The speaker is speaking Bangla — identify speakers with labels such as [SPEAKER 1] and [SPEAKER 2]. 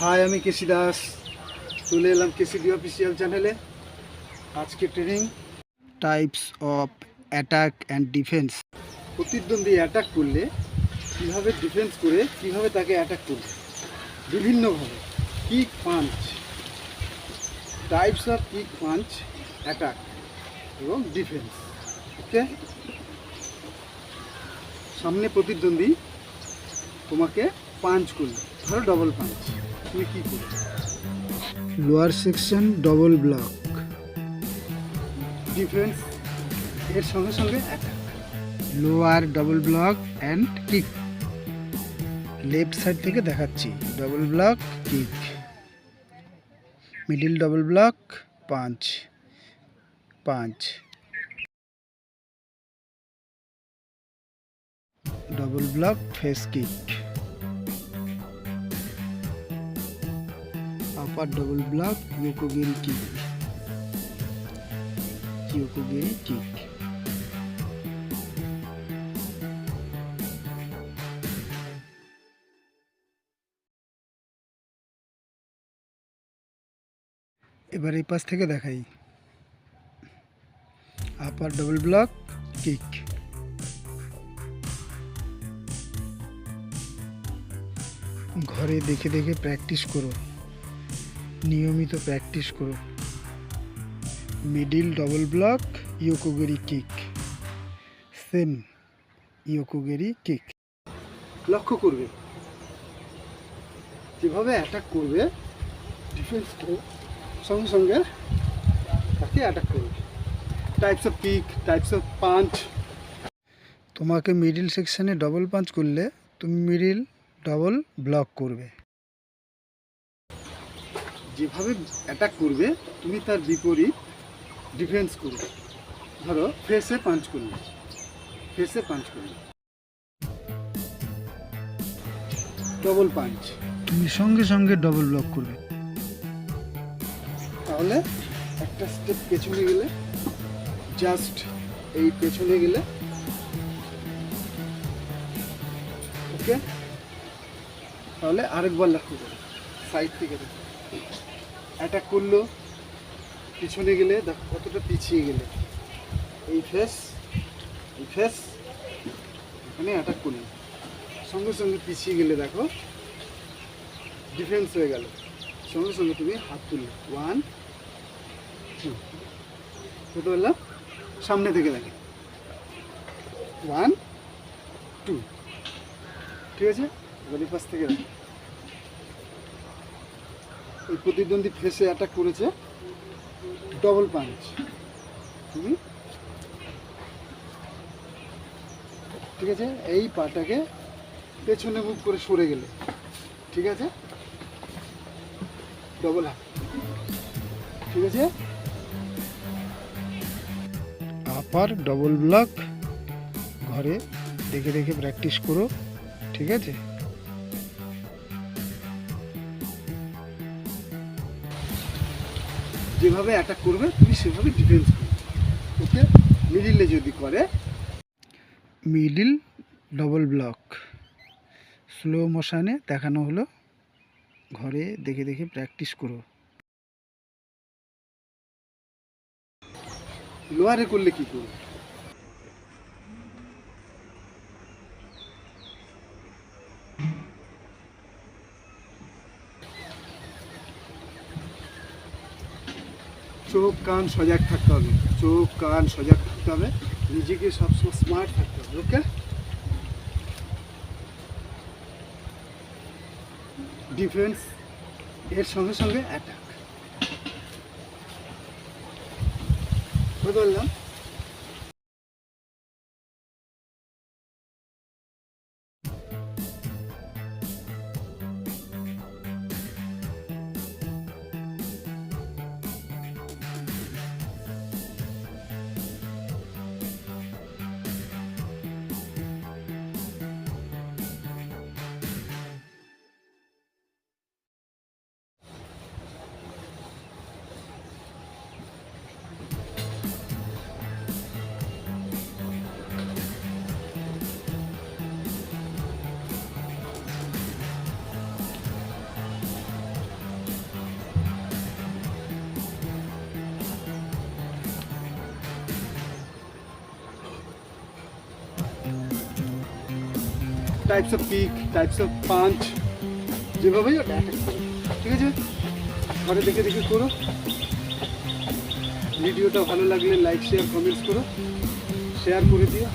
[SPEAKER 1] হাই, আমি কেসি দাস। চলে এলাম কেসিডি অফিসিয়াল চ্যানেলে। আজকে training types of attack and defence. প্রতিদ্বন্দ্বী অ্যাটাক করলে কীভাবে ডিফেন্স করে, কীভাবে তাকে অ্যাটাক করবে? বিভিন্নভাবে। Kick punch. Types of kick punch, attack এবং ডিফেন্স। ওকে? সামনে প্রতিদ্বন্দ্বী তোমাকে পাঞ্চ করল। ধরো ডবল পাঞ্চ তুমি কী করবে? Lower section double block defence এর সঙ্গে সঙ্গে lower double block and kick left side থেকে দেখাচ্ছি। Double block kick middle double block punch punch double block face kick upper double block yoko geri kick yoko geri kick এবার এই পাশ থেকে দেখাই। আপার ডবল ব্লক কিক ঘরে দেখে দেখে প্র্যাকটিস করো নিয়মিত প্র্যাকটিস করো। Middle double block, yoko geri kick. Same, yoko geri kick. লক্ষ্য করবে। যেভাবে অ্যাটাক করবে ডিফেন্স সঙ্গে সঙ্গে তাকে অ্যাটাক করবে। Types of kick types of punch তোমাকে মিডিল সেকশনে ডবল পাঞ্চ করলে তুমি মিডিল ডবল ব্লক করবে। যেভাবে অ্যাটাক করবে তুমি তার বিপরীত ডিফেন্স করবে। ধরো ফেসে পাঞ্চ করলে। ফেসে পাঞ্চ করলে। ডবল পাঞ্চ তুমি সঙ্গে সঙ্গে ডবল ব্লক করবে। তাহলে একটা স্টেপ পেছনে গেলে জাস্ট এই পেছনে গেলে। ওকে তাহলে আরেকবার লক্ষ্য করো। সাইড থেকে দেখো। অ্যাটাক করল পিছনে গেলে, দেখো কতটা পিছিয়ে গেলে। এই ফেস এই ফেস, এখানে অ্যাটাক করল সঙ্গে সঙ্গে পিছিয়ে গেলে দেখো ডিফেন্স হয়ে গেল। সঙ্গে সঙ্গে তুমি হাত তুললে। ওয়ান টু বুঝতে পারলাম? সামনে থেকে দেখে। ওয়ান টু ঠিক আছে? এবার পাশ থেকে দেখো। ওই প্রতিদ্বন্দ্বী ফেসে অ্যাটাক করেছে। ডবল পাঞ্চ ঠিক আছে? এই পাটাকে পেছনে মুখ করে সরে গেলে। ঠিক আছে? ডবল হাত ঠিক আছে? আপার ডবল ব্লক ঘরে দেখে দেখে প্র্যাকটিস করো। ঠিক আছে? যেভাবে অ্যাটাক করবে তুমি সেভাবে ডিফেন্স করবে। ওকে? মিডিলে যদি করে মিডিল ডবল ব্লক স্লো মোশানে দেখানো হলো। ঘরে দেখে দেখে প্র্যাকটিস করো। লোয়ারে করলে কী করবে? চোখ, কান সজাগ থাকতে হবে। চোখ, কান সজাগ থাকতে হবে। নিজেকে সবসময় স্মার্ট থাকতে হবে ওকে ডিফেন্স এর সঙ্গে সঙ্গে অ্যাটাক বুঝতে types of kick types of punch যেভাবেই ওটা ঠিক আছে? ঘরে দেখে দেখে করো। ভিডিওটা ভালো লাগলে লাইক শেয়ার কমেন্টস করো। শেয়ার করে দিও।